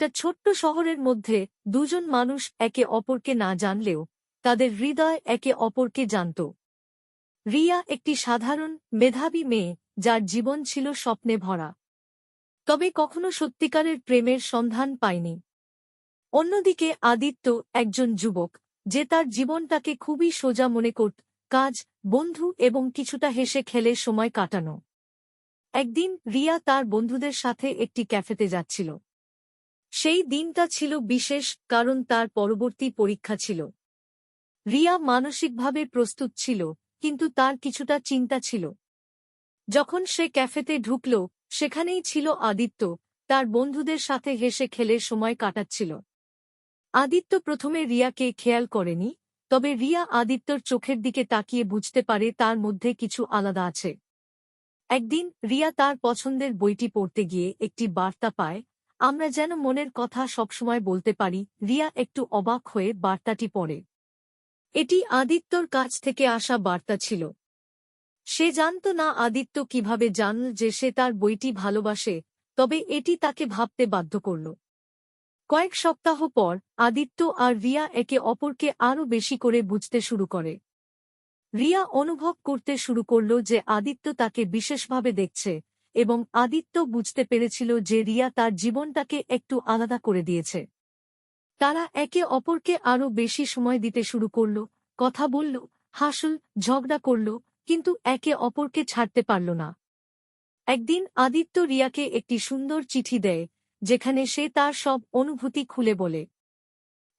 একটা ছোট্ট শহরের মধ্যে দুজন মানুষ একে অপরকে না জানলেও তাদের হৃদয় একে অপরকে জানত। রিয়া একটি সাধারণ, মেধাবী মেয়ে যার জীবন ছিল স্বপ্নে ভরা। তবে কখনো সত্যিকারের প্রেমের সন্ধান পায়নি। অন্যদিকে আদিত্য একজন যুবক, যে তার জীবনটাকে খুবই সোজা মনে করত কাজ, বন্ধু এবং কিছুটা হেসে খেলে সময় কাটানো। একদিন রিয়া তার বন্ধুদের সাথে একটি ক্যাফেতে যাচ্ছিল। সেই দিনটা ছিল বিশেষ, কারণ তার পরবর্তী পরীক্ষা ছিল। রিয়া মানসিকভাবে প্রস্তুত ছিল, কিন্তু তার কিছুটা চিন্তা ছিল। যখন সে ক্যাফেতে ঢুকল, সেখানেই ছিল আদিত্য, তার বন্ধুদের সাথে হেসে খেলে সময় কাটাচ্ছিল। আদিত্য প্রথমে রিয়াকে খেয়াল করেনি, তবে রিয়া আদিত্যর চোখের দিকে তাকিয়ে বুঝতে পারে তার মধ্যে কিছু আলাদা আছে। একদিন রিয়া তার পছন্দের বইটি পড়তে গিয়ে একটি বার্তা পায় আমরা যেন মনের কথা সবসময় বলতে পারি, রিয়া একটু অবাক হয়ে বার্তাটি পড়ে। এটি আদিত্যর কাছ থেকে আসা বার্তা ছিল। সে জানত না আদিত্য কীভাবে জানল যে সে তার বইটি ভালোবাসে, তবে এটি তাকে ভাবতে বাধ্য করল। কয়েক সপ্তাহ পর, আদিত্য আর রিয়া একে অপরকে আরও বেশি করে বুঝতে শুরু করে। রিয়া অনুভব করতে শুরু করল যে আদিত্য তাকে বিশেষভাবে দেখছে এবং আদিত্য বুঝতে পেরেছিল যে রিয়া তার জীবনটাকে একটু আলাদা করে দিয়েছে। তারা একে অপরকে আরও বেশি সময় দিতে শুরু করল, কথা বলল, হাসল, ঝগড়া করল, কিন্তু একে অপরকে ছাড়তে পারল না। একদিন আদিত্য রিয়াকে একটি সুন্দর চিঠি দেয়, যেখানে সে তার সব অনুভূতি খুলে বলে।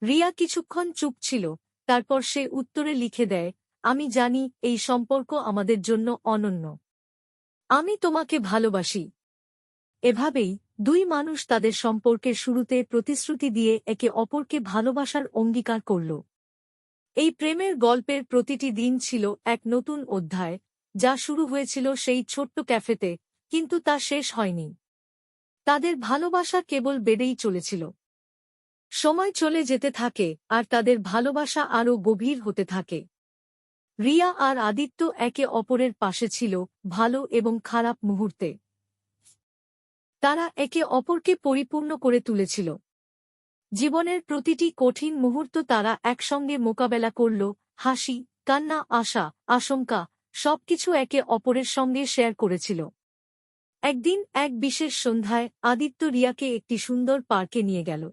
রিয়া কিছুক্ষণ চুপ ছিল, তারপর সে উত্তরে লিখে দেয়, আমি জানি এই সম্পর্ক আমাদের জন্য অনন্য। আমি তোমাকে ভালোবাসি। এভাবেই দুই মানুষ তাদের সম্পর্কের শুরুতে প্রতিশ্রুতি দিয়ে একে অপরকে ভালোবাসার অঙ্গীকার করল। এই প্রেমের গল্পের প্রতিটি দিন ছিল এক নতুন অধ্যায়, যা শুরু হয়েছিল সেই ছোট্ট ক্যাফেতে, কিন্তু তা শেষ হয়নি। তাদের ভালোবাসা কেবল বেড়েই চলেছিল। সময় চলে যেতে থাকে, আর তাদের ভালোবাসা আরও গভীর হতে থাকে। রিয়া আর আদিত্য একে অপরের পাশে ছিল, ভালো এবং খারাপ মুহূর্তে। তারা একে অপরকে পরিপূর্ণ করে তুলেছিল। জীবনের প্রতিটি কঠিন মুহূর্ত তারা একসঙ্গে মোকাবেলা করল, হাসি, কান্না, আশা, আশঙ্কা, সবকিছু একে অপরের সঙ্গে শেয়ার করেছিল। একদিন এক বিশেষ সন্ধ্যায় আদিত্য রিয়াকে একটি সুন্দর পার্কে নিয়ে গেল।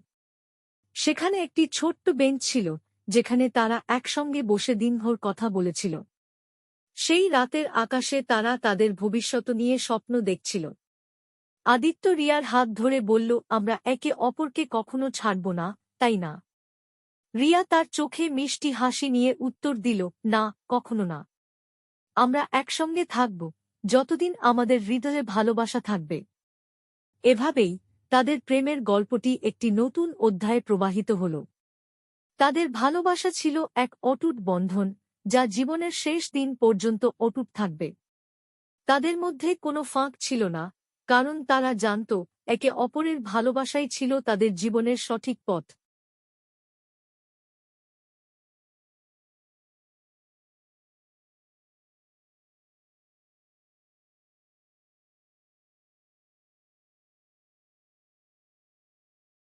সেখানে একটি ছোট্ট বেঞ্চ ছিল যেখানে তারা একসঙ্গে বসে দিনভর কথা বলেছিল। সেই রাতের আকাশে তারা তাদের ভবিষ্যৎ নিয়ে স্বপ্ন দেখছিল। আদিত্য রিয়ার হাত ধরে বলল, আমরা একে অপরকে কখনো ছাড়ব না, তাই না? রিয়া তার চোখে মিষ্টি হাসি নিয়ে উত্তর দিল, না, কখনো না। আমরা একসঙ্গে থাকব, যতদিন আমাদের হৃদয়ে ভালোবাসা থাকবে। এভাবেই তাদের প্রেমের গল্পটি একটি নতুন অধ্যায়ে প্রবাহিত হল। তাদের ভালোবাসা ছিল এক অটুট বন্ধন, যা জীবনের শেষ দিন পর্যন্ত অটুট থাকবে। তাদের মধ্যে কোনো ফাঁক ছিল না, কারণ তারা জানত, একে অপরের ভালোবাসাই ছিল তাদের জীবনের সঠিক পথ।